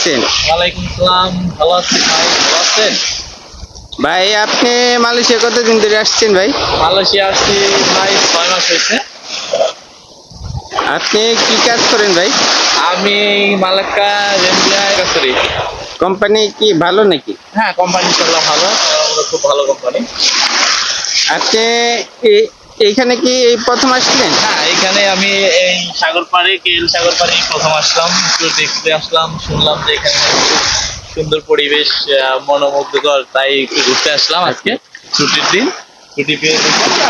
আছেন? ওয়ালাইকুম সালাম ভালো আছি ভাই? ভালো আছেন? ভাই আপনি মালয়েশিয়া কতদিন ধরে আসছেন ভাই? মালয়েশিয়া আসছি ভাই ছয় মাস হয়েছে। আপনি কি কাজ করেন ভাই? আমি মালাক্কা রেন্ডিয়া করি কোম্পানি কি ভালো নাকি? হ্যাঁ কোম্পানি ইনশাল্লাহ ভালো। খুব ভালো কোম্পানি। আপনি এইখানে কি এই প্রথম আসলেন হ্যাঁ এখানে আমি এই সাগর পাড়ে কেল সাগর পাড়ে প্রথম আসলাম। একটু দেখতে আসলাম, শুনলাম যে এখানে সুন্দর পরিবেশ মনোমুগ্ধকর, তাই একটু ঘুরতে আসলাম আজকে, ছুটির দিন। ছুটি পেয়ে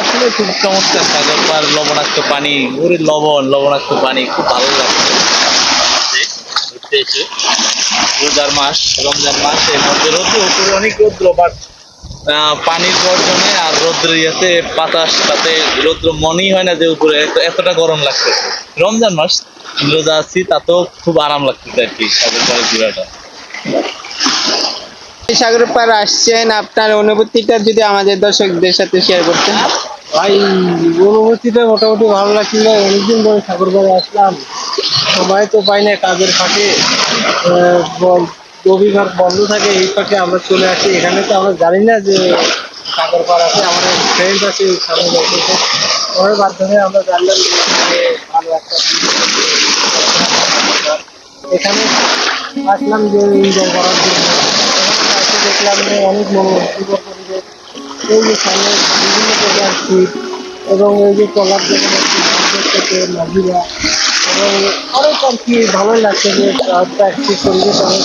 আসলে খুব চমৎকার সাগর পাড়, লবণাক্ত পানি, ওরে লবণ, লবণাক্ত পানি, খুব ভালো লাগছে। ঘুরতে এসে। রোজার মাস, রমজান মাস এর মধ্যে রৌদ্র অনেক রৌদ্র বাট পানির গর্জনে আর রৌদ্রের ইয়েতে বাতাস তাতে রৌদ্র মনেই হয় না যে উপরে এতটা গরম লাগছে। রমজান মাস রোজা আছি তাতেও খুব আরাম লাগতেছে আর কি সাগর পাড়ে ঘোরাটা এই সাগর পার আসছেন আপনার অনুভূতিটা যদি আমাদের দর্শকদের সাথে শেয়ার করতেন। ভাই অনুভূতিটা মোটামুটি ভালো লাগছিল অনেকদিন ধরে ঠাকুর বাড়ি আসলাম। সময় তো পাই না কাজের ফাঁকে। রবিবার বন্ধ থাকে, এই ফাঁকে আমরা চলে আসি। এখানে তো আমরা জানি না যে সাগর পাড় আছে, আমাদের ফ্রেন্ড আছে সামনে বসেছে ওর মাধ্যমে আমরা জানলাম যে ভালো একটা এখানে আসলাম যে এনজয় করার জন্য দেখলাম যে অনেক পরিবেশ। এই যে সামনে বিভিন্ন প্রকার শীত এবং এই যে টলার যেখানে থেকে মহিলা এবং অনেক আর কি ভালো লাগছে যে প্রাকৃতিক পরিবেশ অনেক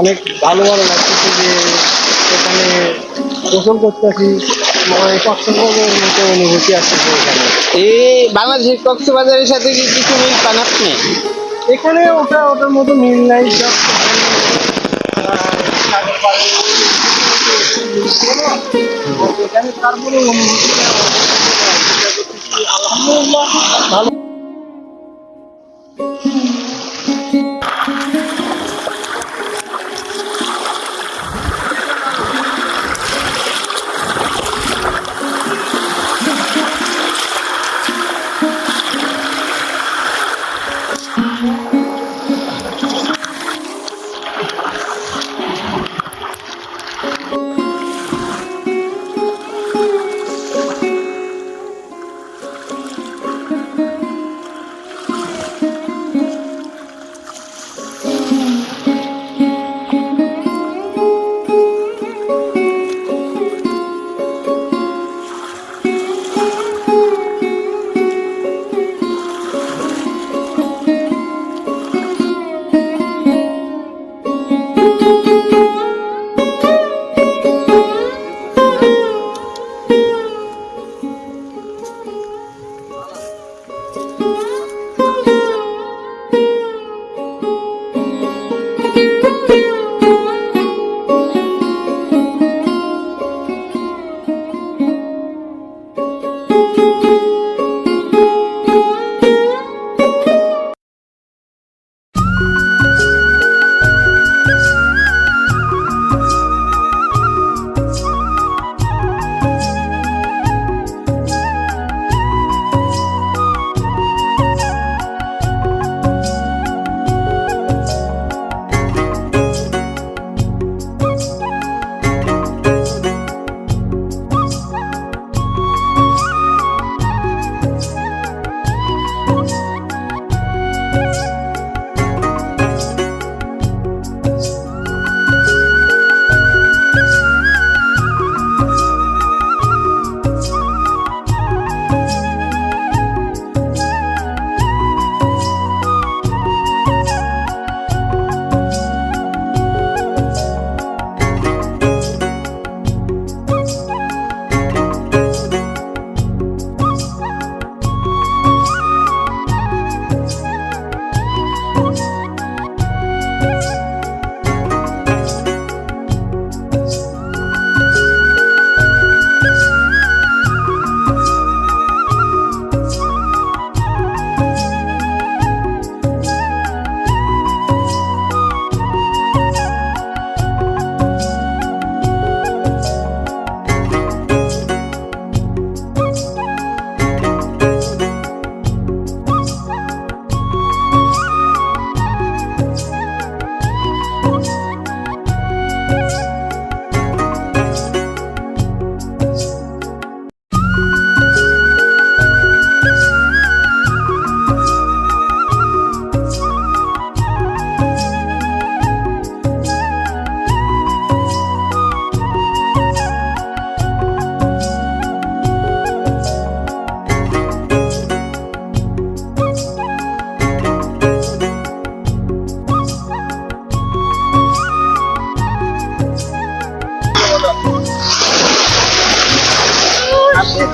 অনেক ভালো ভালো লাগতেছে যে এখানে গোসল করতেছি। মানে কক্সবাজারের মতো অনুভূতি আসতেছে এখানে এই বাংলাদেশের কক্সবাজারের সাথে কি কিছু মিল পান আপনি? এখানে ওটা ওটার মতো মিল নাই সব এখানে তারপরে অনুভূতিটা আলহামদুলিল্লাহ। ভালো